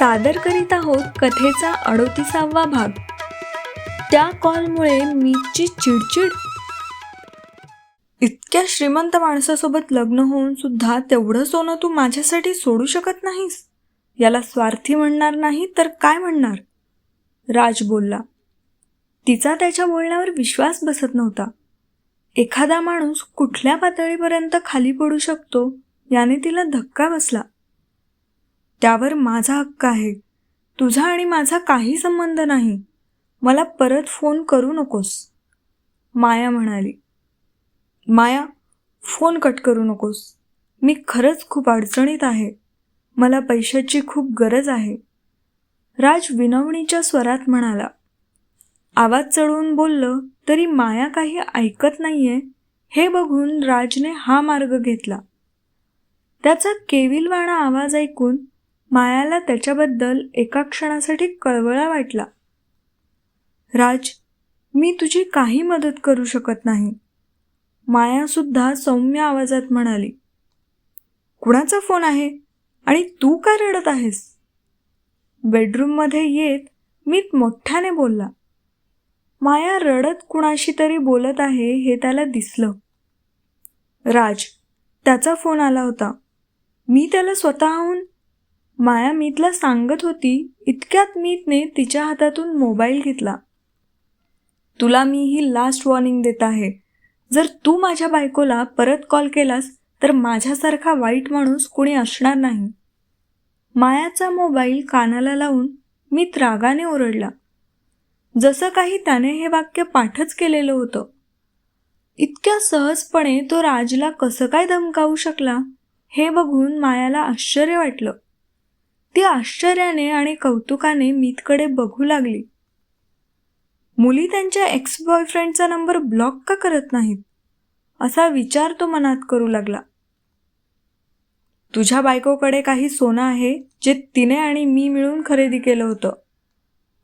सादर करीत आहोत कथेचा अडोतीसावा भाग. त्या कॉलमुळे मीची चिडचिड. इतक्या श्रीमंत माणसासोबत लग्न होऊन सुद्धा तेवढं सोनं तू माझ्यासाठी सोडू शकत नाहीस? याला स्वार्थी म्हणणार नाही तर काय म्हणणार? राज बोलला. तिचा त्याच्या बोलण्यावर विश्वास बसत नव्हता. एखादा माणूस कुठल्या पातळीपर्यंत खाली पडू शकतो याने तिला धक्का बसला. त्यावर माझा हक्क आहे. तुझा आणि माझा काही संबंध नाही. मला परत फोन करू नकोस. माया म्हणाली. माया फोन कट करू नकोस. मी खरंच खूप अडचणीत आहे. मला पैशाची खूप गरज आहे. राज विनवणीच्या स्वरात म्हणाला. आवाज चढवून बोललं तरी माया काही ऐकत नाहीये. हे बघून राजने हा मार्ग घेतला. त्याचा केविलवाणा आवाज ऐकून मायाला त्याच्याबद्दल एका क्षणासाठी कळवळा वाटला. राज मी तुझी काही मदत करू शकत नाही. मायासुद्धा सौम्य आवाजात म्हणाली. कुणाचा फोन आहे? आणि तू का रडत आहेस? बेडरूममध्ये येत मी मोठ्याने बोलला. माया रडत कुणाशी तरी बोलत आहे हे त्याला दिसलं. राज त्याचा फोन आला होता. मी त्याला स्वतःहून माया मीतला सांगत होती इतक्यात मीतने तिच्या हातातून मोबाईल घेतला. तुला मी ही लास्ट वॉर्निंग देत आहे. जर तू माझ्या बायकोला परत कॉल केलास तर माझ्यासारखा वाईट माणूस कुणी असणार नाही. मायाचा मोबाईल कानाला लावून मीत रागाने ओरडला. जसं काही त्याने हे वाक्य पाठच केलेलं होतं. इतक्या सहजपणे तो राजला कसं काय धमकावू शकला हे बघून मायाला आश्चर्य वाटलं. ती आश्चर्याने आणि कौतुकाने मीतकडे बघू लागली. मुली त्यांच्या एक्स बॉयफ्रेंडचा नंबर ब्लॉक का करत नाहीत? असा विचार तो मनात करू लागला. तुझ्या बायकोकडे काही सोनं आहे जे तिने आणि मी मिळून खरेदी केलं होतं.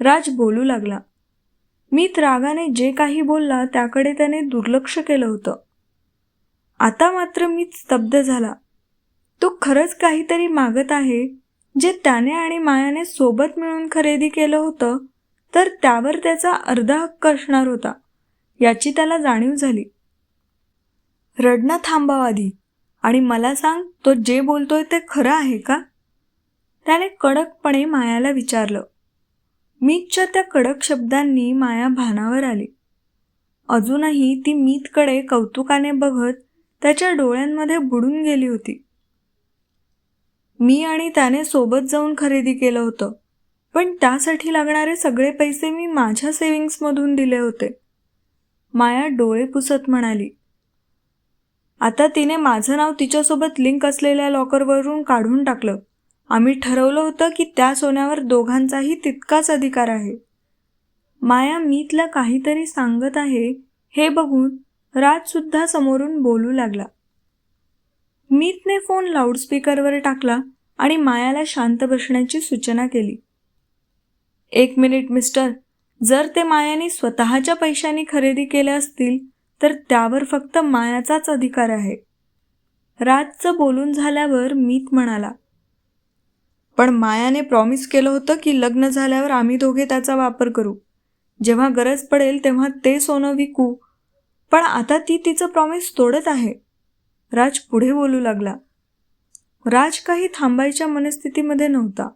राज बोलू लागला. मीत रागाने जे काही बोलला त्याकडे त्याने दुर्लक्ष केलं होतं. आता मात्र मी स्तब्ध झाला. तो खरंच काहीतरी मागत आहे जे त्याने आणि मायाने सोबत मिळून खरेदी केलं होतं तर त्यावर त्याचा अर्धा हक्क असणार होता याची त्याला जाणीव झाली. रडणं थांबाव आधी आणि मला सांग तो जे बोलतोय ते खरं आहे का? त्याने कडकपणे मायाला विचारलं. मीतच्या त्या कडक शब्दांनी माया भानावर आली. अजूनही ती मीतकडे कौतुकाने बघत त्याच्या डोळ्यांमध्ये बुडून गेली होती. मी आणि त्याने सोबत जाऊन खरेदी केलं होतं. पण त्यासाठी लागणारे सगळे पैसे मी माझ्या सेविंग्समधून दिले होते. माया डोळे पुसत म्हणाली आता तिने माझं नाव तिच्यासोबत लिंक असलेल्या लॉकरवरून काढून टाकलं. आम्ही ठरवलं होतं की त्या सोन्यावर दोघांचाही तितकाच अधिकार आहे. माया मीतला काहीतरी सांगत आहे हे बघून राजसुद्धा समोरून बोलू लागला. मीतने फोन लाऊडस्पीकरवर टाकला आणि मायाला शांत बसण्याची सूचना केली. एक मिनिट मिस्टर. जर ते मायाने स्वतःच्या पैशांनी खरेदी केल्या असतील तर त्यावर फक्त मायाचाच अधिकार आहे. राजचं बोलून झाल्यावर मीत म्हणाला पण मायाने प्रॉमिस केलं होतं की लग्न झाल्यावर आम्ही दोघे त्याचा वापर करू. जेव्हा गरज पडेल तेव्हा ते सोनं विकू. पण आता ती तिचं प्रॉमिस तोडत आहे. राज पुढे बोलू लागला. राज काही थांबायच्या मनस्थितीमध्ये नव्हता.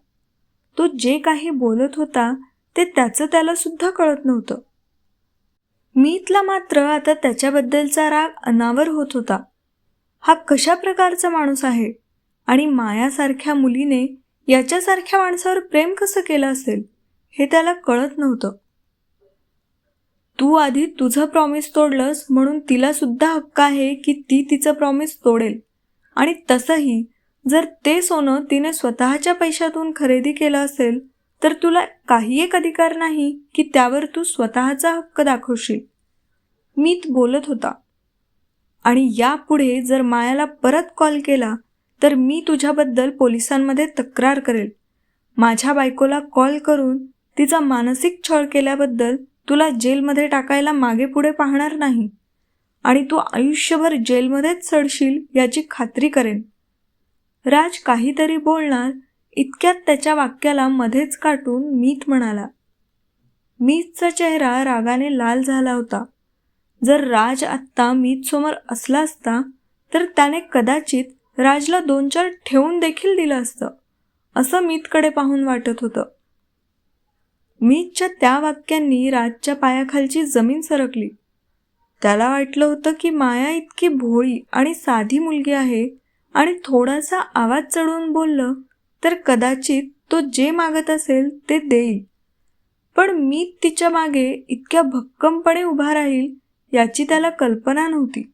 तो जे काही बोलत होता ते त्याचं त्याला सुद्धा कळत नव्हतं. मीतला मात्र आता त्याच्याबद्दलचा राग अनावर होत होता. हा कशा प्रकारचा माणूस आहे? आणि मायासारख्या मुलीने याच्यासारख्या माणसावर प्रेम कसं केलं असेल हे त्याला कळत नव्हतं. तू आधी तुझं प्रॉमिस तोडलंस म्हणून तिला सुद्धा हक्क आहे की ती तिचं प्रॉमिस तोडेल. आणि तसंही जर ते सोनं तिने स्वतःच्या पैशातून खरेदी केलं असेल तर तुला काही एक अधिकार नाही की त्यावर तू स्वतःचा हक्क दाखवशील. मीत बोलत होता. आणि यापुढे जर मायाला परत कॉल केला तर मी तुझ्याबद्दल पोलिसांमध्ये तक्रार करेल. माझ्या बायकोला कॉल करून तिचा मानसिक छळ केल्याबद्दल तुला जेलमध्ये टाकायला मागे पुढे पाहणार नाही. आणि तू आयुष्यभर जेलमध्येच चढशील याची खात्री करेन. राज काहीतरी बोलणार इतक्यात त्याच्या वाक्याला मध्येच काटून मीत म्हणाला. मीतचा चेहरा रागाने लाल झाला होता. जर राज आत्ता मीतसमोर असला असता तर त्याने कदाचित राजला दोन चार ठेवून देखील दिलं असतं असं मीतकडे पाहून वाटत होतं. मीतच्या त्या वाक्यांनी राजच्या पायाखालची जमीन सरकली. त्याला वाटलं होतं की माया इतकी भोळी आणि साधी मुलगी आहे आणि थोडासा आवाज चढवून बोललं तर कदाचित तो जे मागत असेल ते देईल. पण मी तिच्यामागे इतक्या भक्कमपणे उभा राहील याची त्याला कल्पना नव्हती.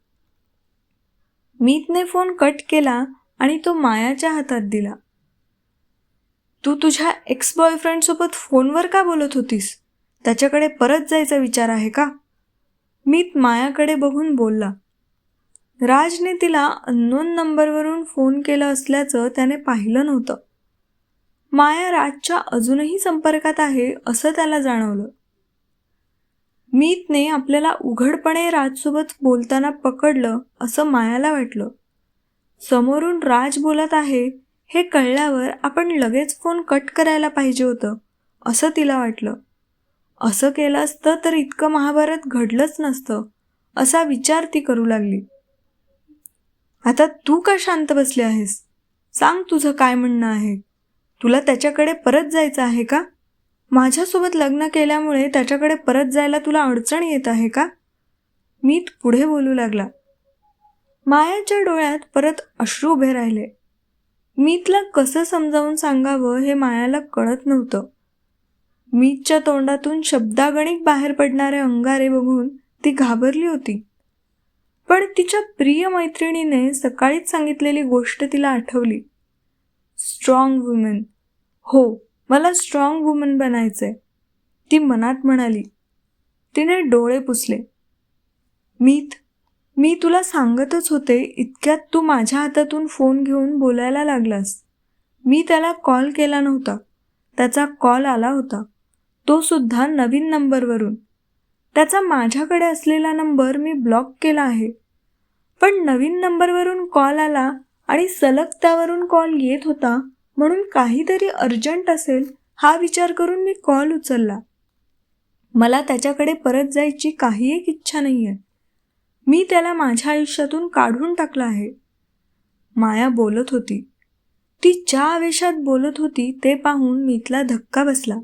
मीतने फोन कट केला आणि तो मायाच्या हातात दिला. तू तुझ्या एक्स बॉयफ्रेंडसोबत फोनवर का बोलत होतीस? त्याच्याकडे परत जायचा विचार आहे का? मीत मायाकडे बघून बोलला. राजने तिला अननोन नंबरवरून फोन केला असल्याचं त्याने पाहिलं नव्हतं. माया राजच्या अजूनही संपर्कात आहे असं त्याला जाणवलं. मीतने आपल्याला उघडपणे राजसोबत बोलताना पकडलं असं मायाला वाटलं. समोरून राज बोलत आहे हे कळल्यावर आपण लगेच फोन कट करायला पाहिजे होतं असं तिला वाटलं. असं केलं असतं तर इतकं महाभारत घडलंच नसतं असा विचार ती करू लागली. आता तू का शांत बसली आहेस? सांग तुझं काय म्हणणं आहे? तुला त्याच्याकडे परत जायचं आहे का? माझ्यासोबत लग्न केल्यामुळे त्याच्याकडे परत जायला तुला अडचण येत आहे का? मीत पुढे बोलू लागला. मायाच्या डोळ्यात परत अश्रू उभे राहिले. मी तिला कसं समजावून सांगावं हे मायाला कळत नव्हतं. मीतच्या तोंडातून शब्दागणिक बाहेर पडणारे अंगारे बघून ती घाबरली होती. पण तिच्या प्रिय मैत्रिणीने सकाळीच सांगितलेली गोष्ट तिला आठवली. स्ट्रॉंग वुमेन हो मला स्ट्रॉंग वुमन बनायचंय. ती मनात म्हणाली. तिने डोळे पुसले. मीत मी तुला सांगतच होते इतक्यात तू माझ्या हातातून फोन घेऊन बोलायला लागलास. मी त्याला कॉल केला नव्हता. त्याचा कॉल आला होता. तो सुद्धा नवीन नंबरवरून. त्याचा माझ्याकडे असलेला नंबर मी ब्लॉक केला आहे. पण नवीन नंबरवरून कॉल आला आणि सलग त्यावरून कॉल येत होता म्हणून काहीतरी अर्जंट असेल हा विचार करून मी कॉल उचलला. मला त्याच्याकडे परत जायची काही एक इच्छा नाही आहे मी त्याला माझ्या आयुष्यातून काढून टाकलं आहे. माया बोलत होती. ती ज्या आवेशात बोलत होती ते पाहून मीतला धक्का बसला.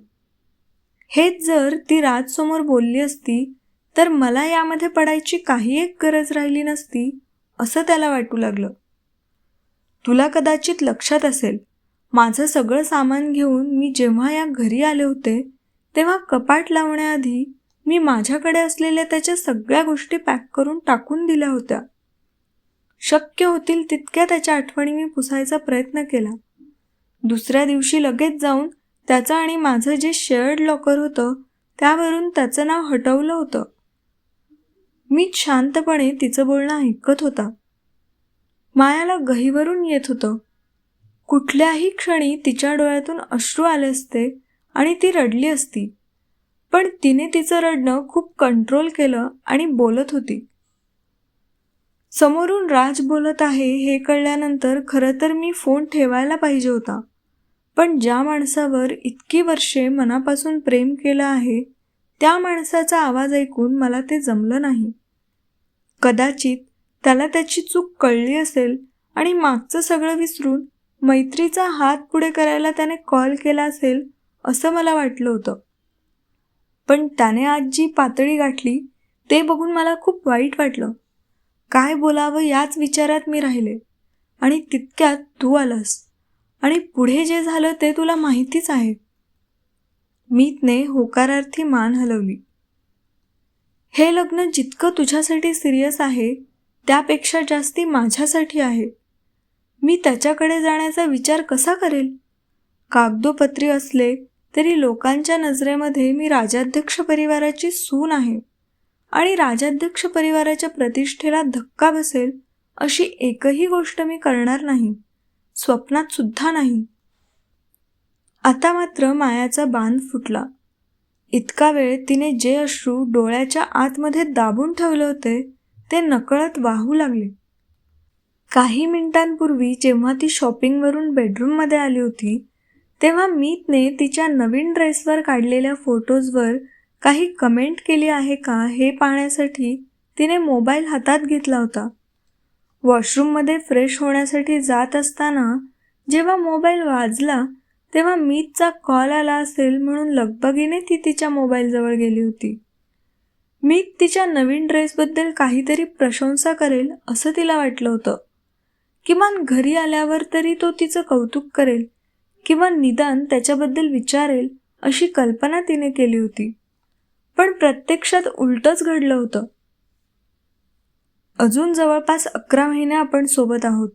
हेच जर ती राजसमोर बोलली असती तर मला यामध्ये पडायची काही एक गरज राहिली नसती असं त्याला वाटू लागलं. तुला कदाचित लक्षात असेल माझं सगळं सामान घेऊन मी जेव्हा या घरी आले होते तेव्हा कपाट लावण्याआधी मी माझ्याकडे असलेल्या त्याच्या सगळ्या गोष्टी पॅक करून टाकून दिल्या होत्या. शक्य होतील तितक्या त्याच्या आठवणी मी पुसायचा प्रयत्न केला. दुसऱ्या दिवशी लगेच जाऊन त्याचं आणि माझं जे शेअर्ड लॉकर होतं त्यावरून त्याचं नाव हटवलं होतं. मी शांतपणे तिचं बोलणं ऐकत होता. मायाला गहीवरून येत होतं. कुठल्याही क्षणी तिच्या डोळ्यातून अश्रू आले असते आणि ती रडली असती. पण तिने तिचं रडणं खूप कंट्रोल केलं आणि बोलत होती. समोरून राज बोलत आहे हे कळल्यानंतर खरं तर मी फोन ठेवायला पाहिजे होता. पण ज्या माणसावर इतकी वर्षे मनापासून प्रेम केलं आहे त्या माणसाचा आवाज ऐकून मला ते जमलं नाही. कदाचित त्याला त्याची चूक कळली असेल आणि मागचं सगळं विसरून मैत्रीचा हात पुढे करायला त्याने कॉल केला असेल असं मला वाटलं होतं. पण त्याने आज जी पातळी गाठली ते बघून मला खूप वाईट वाटलं. काय बोलावं याच विचारात मी राहिले. आणि तितक्यात तू आलास. आणि पुढे जे झालं ते तुला माहितीच आहे. मीतने होकारार्थी मान हलवली. हे लग्न जितकं तुझ्यासाठी सिरियस आहे त्यापेक्षा जास्ती माझ्यासाठी आहे. मी त्याच्याकडे जाण्याचा विचार कसा करेल? कागदोपत्री असले तरी लोकांच्या नजरेमध्ये मी राजाध्यक्ष परिवाराची सून आहे. आणि राजाध्यक्ष परिवाराच्या प्रतिष्ठेला धक्का बसेल अशी एकही गोष्ट मी करणार नाही. स्वप्नात सुद्धा नाही. आता मात्र मायाचा बांध फुटला. इतका वेळ तिने जे अश्रू डोळ्याच्या आतमध्ये दाबून ठेवले होते ते नकळत वाहू लागले. काही मिनिटांपूर्वी जेव्हा ती शॉपिंगवरून बेडरूममध्ये आली होती तेव्हा मीतने तिच्या नवीन ड्रेसवर काढलेल्या फोटोजवर काही कमेंट केली आहे का हे पाहण्यासाठी तिने मोबाईल हातात घेतला होता. वॉशरूममध्ये फ्रेश होण्यासाठी जात असताना जेव्हा मोबाईल वाजला तेव्हा मीतचा कॉल आला असेल म्हणून लगबगीने ती तिच्या मोबाईलजवळ गेली होती. मीत तिच्या नवीन ड्रेसबद्दल काहीतरी प्रशंसा करेल असं तिला वाटलं होतं. किमान घरी आल्यावर तरी तो तिचं कौतुक करेल. किंवा निदान त्याच्याबद्दल विचारेल अशी कल्पना तिने केली होती. पण प्रत्यक्षात उलटच घडलं होतं. अजून जवळपास अकरा महिने आपण सोबत आहोत.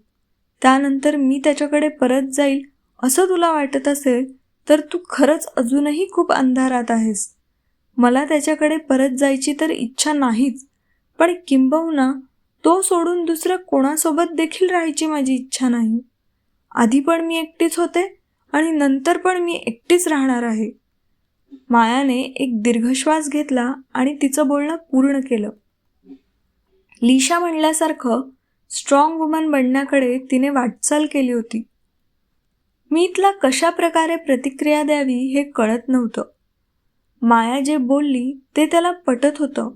त्यानंतर मी त्याच्याकडे परत जाईल असं तुला वाटत असेल तर तू खरंच अजूनही खूप अंधारात आहेस. मला त्याच्याकडे परत जायची तर इच्छा नाहीच पण किंबहुना तो सोडून दुसऱ्या कोणासोबत देखील राहायची माझी इच्छा नाही. आधी पण मी एकटीच होते आणि नंतर पण मी एकटीच राहणार आहे. मायाने एक दीर्घश्वास घेतला आणि तिचं बोलणं पूर्ण केलं. लिशा म्हणल्यासारखं स्ट्रॉंग वुमन बनण्याकडे तिने वाटचाल केली होती. मी इथला कशा प्रकारे प्रतिक्रिया द्यावी हे कळत नव्हतं. माया जे बोलली ते त्याला पटत होतं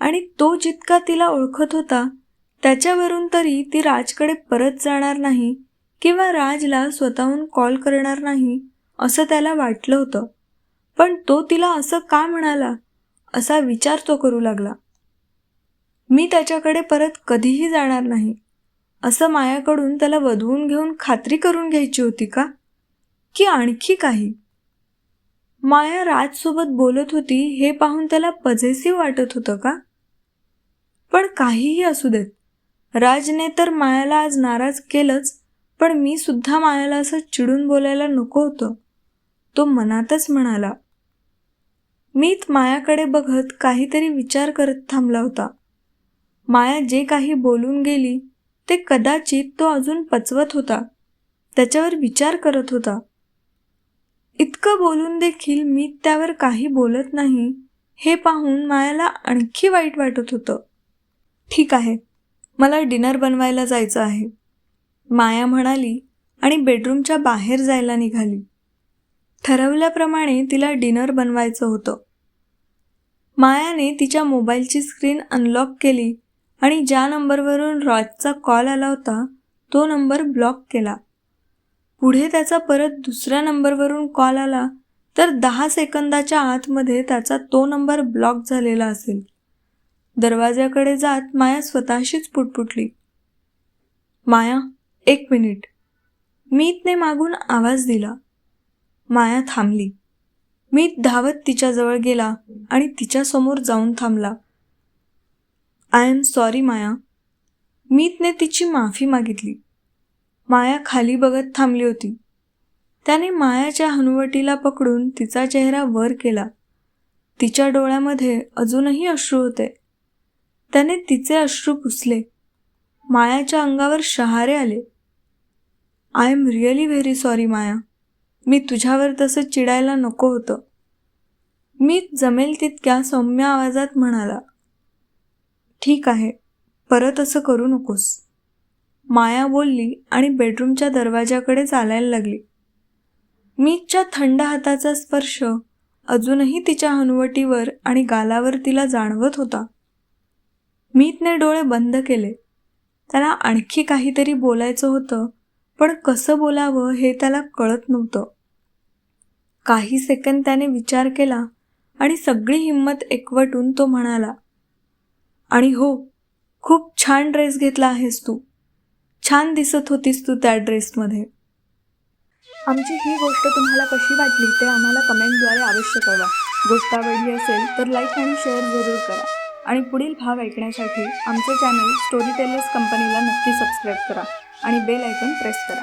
आणि तो जितका तिला ओळखत होता त्याच्यावरून तरी ती राजकडे परत जाणार नाही किंवा राजला स्वतःहून कॉल करणार नाही असं त्याला वाटलं होतं. पण तो तिला असं का म्हणाला असा विचार तो करू लागला. मी त्याच्याकडे परत कधीही जाणार नाही. असं मायाकडून त्याला वधवून घेऊन खात्री करून घ्यायची होती का? की आणखी काही? माया राजसोबत बोलत होती हे पाहून त्याला पझेसिव्ह वाटत होतं का? पण काहीही असू देत. राजने तर मायाला आज नाराज केलंच पण मी सुद्धा मायाला असं चिडून बोलायला नको होतं. तो मनातच म्हणाला मीत मायाकडे बघत काहीतरी विचार करत थांबला होता. माया जे काही बोलून गेली ते कदाचित तो अजून पचवत होता. त्याच्यावर विचार करत होता. इतकं बोलून देखील मी त्यावर काही बोलत नाही हे पाहून मायाला आणखी वाईट वाटत होतं. ठीक आहे मला डिनर बनवायला जायचं आहे. माया म्हणाली आणि बेडरूमच्या बाहेर जायला निघाली. ठरवल्याप्रमाणे तिला डिनर बनवायचं होतं. मायाने तिच्या मोबाईलची स्क्रीन अनलॉक केली आणि ज्या नंबरवरून रॉजचा कॉल आला होता तो नंबर ब्लॉक केला. पुढे त्याचा परत दुसऱ्या नंबरवरून कॉल आला तर दहा सेकंदाच्या आतमध्ये त्याचा तो नंबर ब्लॉक झालेला असेल. दरवाज्याकडे जात माया स्वतःशीच पुटपुटली. माया एक मिनिट. मीतने मागून आवाज दिला. माया थांबली. मीत धावत तिच्याजवळ गेला आणि तिच्यासमोर जाऊन थांबला. I am sorry Maya. मीतने तिची माफी मागितली. माया खाली बघत थांबली होती. त्याने मायाच्या हनुवटीला पकडून तिचा चेहरा वर केला. तिच्या डोळ्यामध्ये अजूनही अश्रू होते. त्याने तिचे अश्रू पुसले. मायाच्या अंगावर शहारे आले. I am really very sorry Maya. मी तुझ्यावर तसं चिडायला नको होतं. मी जमेल तितक्या सौम्य आवाजात म्हणाला ठीक आहे परत असं करू नकोस. माया बोलली आणि बेडरूमच्या दरवाजाकडे चालायला लागली. मीच्या थंड हाताचा स्पर्श अजूनही तिच्या हनुवटीवर आणि गालावर तिला जाणवत होता. मीतने डोळे बंद केले. त्याला आणखी काहीतरी बोलायचं होतं पण कसं बोलावं हे त्याला कळत नव्हतं. काही सेकंद त्याने विचार केला आणि सगळी हिंमत एकवटून तो म्हणाला आणि हो खूप छान ड्रेस घेतला आहेस तू. छान दिसत होतीस तू त्या ड्रेसमध्ये. आमची ही गोष्ट तुम्हाला कशी वाटली ते आम्हाला कमेंटद्वारे अवश्य कळवा. गोष्ट आवडली असेल तर लाईक आणि शेअर जरूर करा. आणि पुढील भाग ऐकण्यासाठी आमचे चॅनल स्टोरी टेलर्स कंपनीला नक्की सबस्क्राईब करा आणि बेल आयकॉन प्रेस करा.